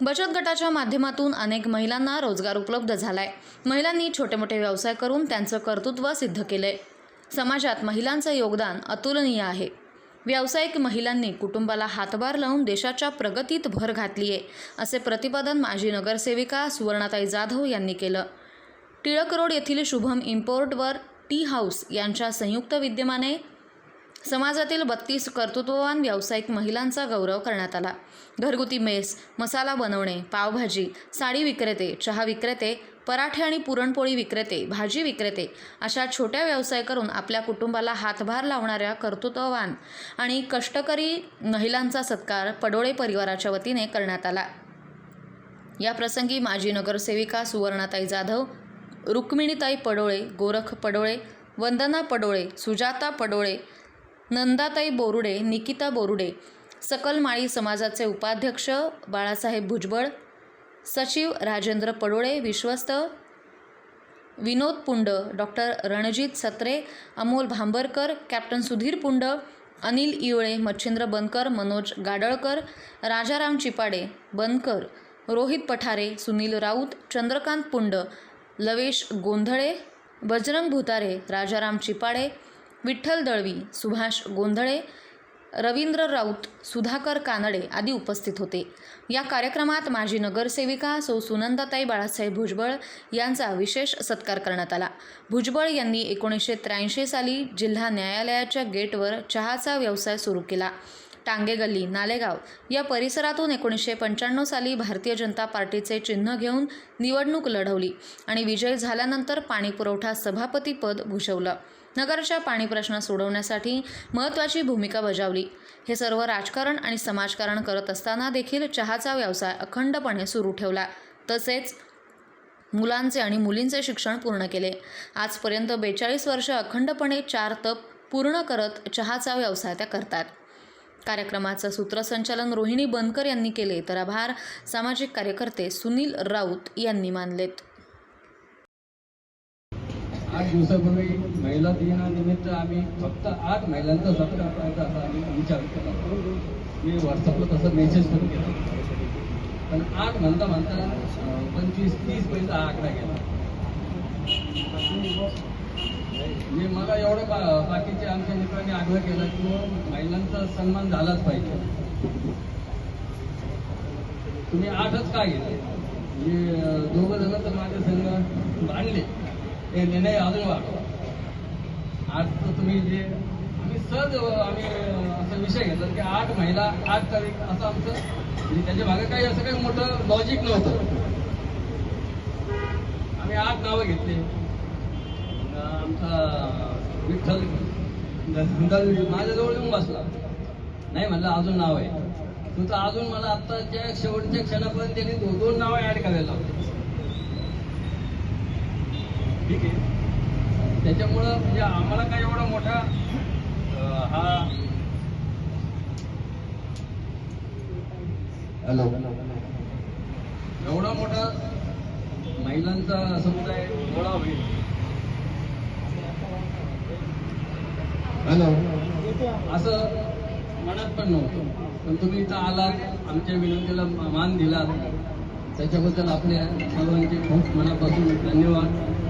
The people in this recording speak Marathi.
बचत गटाच्या माध्यमातून अनेक महिलांना रोजगार उपलब्ध झालाय. महिलांनी छोटे मोठे व्यवसाय करून त्यांचं कर्तृत्व सिद्ध केलंय. समाजात महिलांचं योगदान अतुलनीय आहे. व्यावसायिक महिलांनी कुटुंबाला हातभार लावून देशाच्या प्रगतीत भर घातली आहे असे प्रतिपादन माजी नगरसेविका सुवर्णाताई जाधव यांनी केलं. टिळक रोड येथील शुभम इम्पोर्टवर टी हाऊस यांच्या संयुक्त विद्यमाने समाजातील बत्तीस कर्तृत्ववान व्यावसायिक महिलांचा गौरव करण्यात आला. घरगुती मेस मसाला बनवणे पावभाजी साडी विक्रेते चहा विक्रेते पराठे आणि पुरणपोळी विक्रेते भाजी विक्रेते अशा छोट्या व्यवसाय करून आपल्या कुटुंबाला हातभार लावणाऱ्या कर्तृत्ववान आणि कष्टकरी महिलांचा सत्कार पडोळे परिवाराच्या वतीने करण्यात आला. या प्रसंगी माजी नगरसेविका सुवर्णाताई जाधव रुक्मिणीताई पडोळे गोरख पडोळे वंदना पडोळे सुजाता पडोळे नंदाताई बोरुडे निकिता बोरुडे सकल माळी समाजाचे उपाध्यक्ष बाळासाहेब भुजबळ सचिव राजेंद्र पडोळे विश्वस्त विनोद पुंड डॉक्टर रणजित सत्रे अमोल भांबरकर कॅप्टन सुधीर पुंड अनिल इवळे मच्छिंद्र बनकर मनोज गाडळकर राजाराम चिपाडे बनकर रोहित पठारे सुनील राऊत चंद्रकांत पुंड लवेश गोंधळे बजरंग भुतारे राजाराम चिपाडे विठ्ठल दळवी सुभाष गोंधळे रवींद्र राऊत सुधाकर कानडे आदी उपस्थित होते. या कार्यक्रमात माजी नगरसेविका सौ सुनंदाताई बाळासाहेब भुजबळ यांचा विशेष सत्कार करण्यात आला. भुजबळ यांनी एकोणीसशे त्र्याऐंशी साली जिल्हा न्यायालयाच्या गेटवर चहाचा व्यवसाय सुरू केला. टांगे गल्ली नालेगाव या परिसरातून एकोणीसशे पंच्याण्णव साली भारतीय जनता पार्टीचे चिन्ह घेऊन निवडणूक लढवली आणि विजय झाल्यानंतर पाणीपुरवठा सभापतीपद भूषवलं. नगरच्या पाणी प्रश्न सोडवण्यासाठी महत्त्वाची भूमिका बजावली. हे सर्व राजकारण आणि समाजकारण करत असताना देखील चहाचा व्यवसाय अखंडपणे सुरू ठेवला. तसेच मुलांचे आणि मुलींचे शिक्षण पूर्ण केले. आजपर्यंत बेचाळीस वर्ष अखंडपणे चार तप पूर्ण करत चहाचा व्यवसाय त्या करतात. कार्यक्रमाचं सूत्रसंचालन रोहिणी बनकर यांनी केले तर आभार. सामाजिक कार्यकर्ते सुनील राऊत यांनी मानलेत. आठ दिवसापूर्वी महिला दिनानिमित्त आम्ही फक्त आठ महिलांचा सत्कार करायचा असा आम्ही विचार केला. मी व्हॉट्सअपला तसं मेसेज पण केला. पण आठ म्हणता म्हणता पंचवीस तीस पर्यंत हा आकडा गेला. मी मला एवढं बा बाकीच्या आमच्या मित्रांनी आग्रह केला की हो, महिलांचा सन्मान झालाच पाहिजे. तुम्ही आठच का घेतले? मी दोघं जण तर माझे संघ बांधले. हे निर्णय अजून वाढवा आज तुम्ही जे आम्ही सहज आम्ही असा विषय घेतला की आठ महिला आठ तारीख असं आमचं म्हणजे त्याच्यामागे काही असं काही मोठं लॉजिक नव्हतं. आम्ही आठ नावं घेतली. आमचा विठ्ठल माझ्याजवळ येऊन बसला. नाही म्हणलं अजून नाव आहे. तुमचं अजून मला आत्ताच्या शेवटच्या क्षणापर्यंत त्यांनी दोन दोन नावं ऍड करायला लावली. ठीक आहे. त्याच्यामुळं म्हणजे आम्हाला काय एवढा मोठा हा हॅलो. एवढा मोठा महिलांचा समुदाय गोळा होईल. हॅलो. असं मनात पण नव्हतं. पण तुम्ही इथं आलात आमच्या विनंतीला मान दिलात. त्याच्याबद्दल आपल्या सर्वांचे खूप मनापासून धन्यवाद.